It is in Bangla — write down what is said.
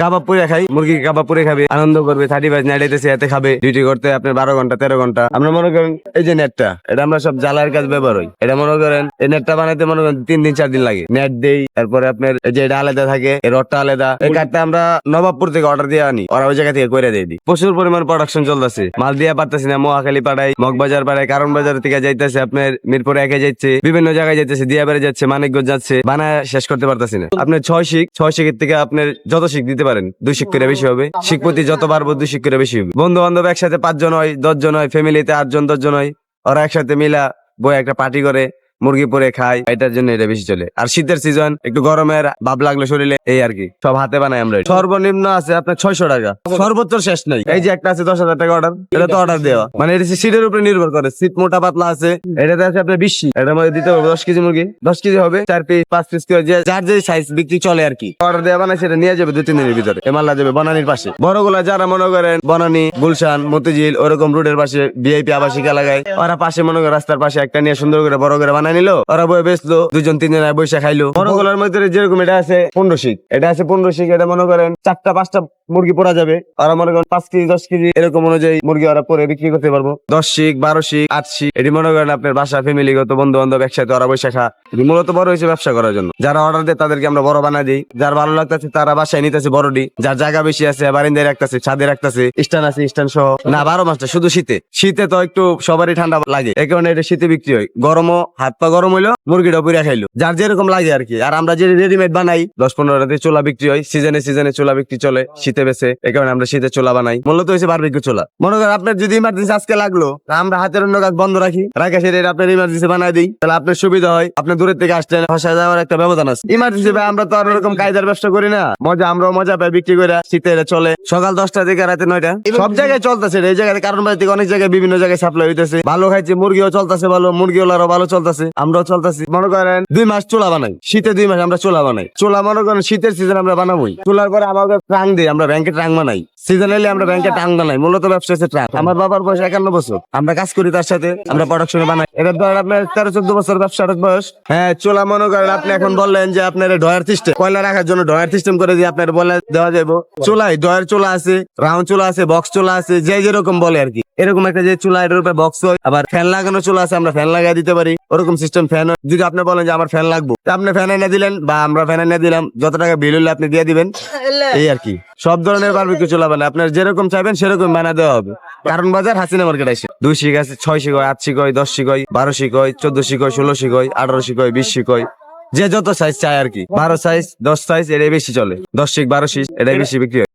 কাবাব পুরে খাই, মুরগি কাবাব পুরে খাবে, আনন্দ করবে, থার্টি ফাইভ নাইট আইতেছে এতে খাবে ডিউটি করতে আপনার বারো ঘণ্টা, তেরো ঘণ্টা। আমরা মনে করেন এই যে নেটটা এটা আমরা সব জ্বালার কাজ ব্যবহার হই এটা মনে করেন এই নেটটা বানাইতে মনে করেন তিন দিন, চার দিন লাগে। নেট দেই, তারপরে আপনার এই যে এটা আলাদা থাকে, এই রডটা আলাদা। এই কাঠটা আমরা নবাবপুর থেকে অর্ডার দিয়ে আনি, ওরা ওই জায়গা থেকে করে দিয়ে দিই। প্রচুর পরিমাণ প্রোডাকশন চলতেছে। মাল দিয়ে পারতেছি না, মহাখালী পাড়াই মগবাজার পাড়ায় কারণ বাজার থেকে যাইতেছে আপনার মিরপুরে একে যাচ্ছে বিভিন্ন জায়গায় যাইতেছে, দিয়াবাড়ি যাচ্ছে, মানিকগঞ্জ যাচ্ছে, বানায় শেষ করতে পারতেছি না। আপনার ছয় শিখ, ছয় শিখের থেকে আপনার যত শিখ দিতে পারেন দুই শিখ বেশি হবে। শিক্ষপতি যত পারব দুই শিখ বেশি হবে। বন্ধু বান্ধব একসাথে পাঁচজন হয় দশজন হয় ফ্যামিলিতে আটজন দশজন হয় ওরা একসাথে মিলা বই একটা পার্টি করে। মুরগি পরে খাই, এটার জন্য এটা বেশি চলে। আর শীতের সিজন একটু গরমের ভাব লাগল শরীরে এই আর কি। সব হাতে বানাই আমরা সর্বনিম্ন আছে আপনার ছয়শো টাকা। সর্বোচ্চ শেষ নাই। এই যে একটা আছে দশ হাজার টাকা অর্ডার এটা তো অর্ডার দেওয়া। মানে এটা সিটের উপরে নির্ভর করে। সিট মোটা পাতলা আছে, এটাতে আছে আপনার বিশ এটার মধ্যে দিতে হবে দশ কেজি মুরগি। দশ কেজি হবে, চার পিস পাঁচ পিস যে যার যে সাইজ বিক্রি চলে আর কি। অর্ডার দেওয়া মানে সেটা নিয়ে যাবে দু, তিন দিনের ভিতরে। এমাল্লা যাবে বনানির পাশে। বড়গুলা যারা মনে করেন বনানি, গুলশান, মতিঝিল, ওরকম রোডের পাশে ভিআইপি আবাসিক এলাকায়, ওরা পাশে মনে করেন রাস্তার পাশে একটা নিয়ে সুন্দর করে বড় করে বানাই নিলো, ওরা বয়ে বেচলো দুজন তিনজন বসে খাইলো। বড়গুলোর মধ্যে যেরকম এটা আছে পনেরো শিখ, এটা আছে পনেরো শিখ, এটা মনে করেন চারটা, পাঁচটা মুরগি পরা যাবে। ওরা মনে করেন পাঁচ কেজি, দশ কেজি এরকম অনুযায়ী মুরগি ওরা পরে বিক্রি করতে পারব। দশ শিক বারো শিক আট শিক এটি মনে করেন আপনার বাসা ফ্যামিলিগত বন্ধু বান্ধব একসাথে ওরা বসে খা মূলত বড় হয়েছে ব্যবসা করার জন্য। যারা অর্ডার দেয়, তাদেরকে আমরা বড় বানাই দিই। যার ভালো লাগতেছে, তারা বাসায় নিতেছে বড়ডি যার জায়গা বেশি আছে, বারিন্দায় রাখতেছে, ছাদে রাখতেছে স্টান আছে স্টান সহ। না, বারো মাসটা শুধু শীতে। শীতে তো একটু সবারই ঠান্ডা লাগে। এই কারণে এটা শীতে বিক্রি হয়। গরমও, হাত পা গরম হইল মুরগিটা পুরা খাইলো। যার যেরকম লাগে আর কি। আর আমরা যে রেডিমেড বানাই, দশ পনেরো রাতে চোলা বিক্রি হয়। সিজনে সিজনে চোলা বিক্রি চলে, শীতে বেছে এই কারণে আমরা শীতে চোলা বানাই। মূলত হয়েছে বারবিকিউ চোলা মনে করেন আপনার যদি ইমার্জেন্সি আজকে লাগল আমরা হাতের অন্য কাজ বন্ধ রাখি। রাখা সেটা আপনার ইমার্জেন্সি বানাই দিই। তাহলে আপনার সুবিধা হয়, আপনি দূরের থেকে আসছেন ভাষা যাওয়ার একটা ব্যবধান আছে। ইমার্জেন্সি ভাই, আমরা তো আর এরকম কায়দার ব্যবসা করি না। মজা, আমরাও মজা পাই বিক্রি করে, শীতে এটা চলে। সকাল দশটা থেকে রাতে নয়টা। সব জায়গায় চলতেছে এই জায়গায় কারণ বাড়ি থেকে অনেক জায়গায় বিভিন্ন জায়গায় সাপ্লাই হইতেছে। ভালো খাইছে, মুরগিও চলতেছে ভালো, মুরগিওয়ালারও ভালো চলতেছে, আমরাও চলতেছি। মনে করেন দুই মাস চোলা বানাই, শীতে দুই মাস আমরা চোলা বানাই। চোলা মনে করেন শীতের সিজন আমরা বানাবোই। চোলার পরে আমাদের ট্রাং দিই, আমরা ব্যাংকে ট্রাং বানাই। সিজন এলে আমরা ব্যাংকে বানাই মূলত ব্যবসা হচ্ছে ট্রাং আমার বাবার বয়স একান্ন বছর। আমরা কাজ করি তার সাথে আমরা প্রোডাকশনে বানাই। এটা ধরেন আপনার তেরো চোদ্দ বছর ব্যবসার বয়স। হ্যাঁ চোলা মনে করেন আপনি এখন বললেন যে আপনার ডয়ার সিস্টেম কয়লা রাখার জন্য ডয়ার সিস্টেম করে দিয়ে আপনার বলে দেওয়া যাব চোলাই ডয়ার চোলা আছে রাউন্ড চোলা আছে বক্স চোলা আছে যে যেরকম বলে আর কি। এরকম একটা যে চুলা এটার উপরে বক্স হয় আবার ফ্যান লাগানো চুলা আছে আমরা ফ্যান লাগিয়ে দিতে পারি। ওরকম সিস্টেম ফ্যান যদি আপনি বলেন যে আমার ফ্যান লাগবে আপনি ফ্যান এনে দিলেন বা আমরা ফ্যান এনে দিলাম যত টাকা বিল হলে আপনি দিয়ে দিবেন। এই আর কি। সব ধরনের বারবিকিউ চুলা বানায় আপনার যেরকম চাইবেন সেরকম বানা দেওয়া হবে। কারণ বাজার হাসিনা মার্কেট আছে দুই শিখ আছে ছয় শিখ আট শিখ দশ শিখ বারো শিখ চোদ্দ শিখ ষোলো শিখ আঠারো শিখ বিশ শিখ যে যত সাইজ চায় আর কি। বারো সাইজ দশ সাইজ এটাই বেশি চলে। দশ শিখ বারো শিখ এটাই বেশি বিক্রি হয়।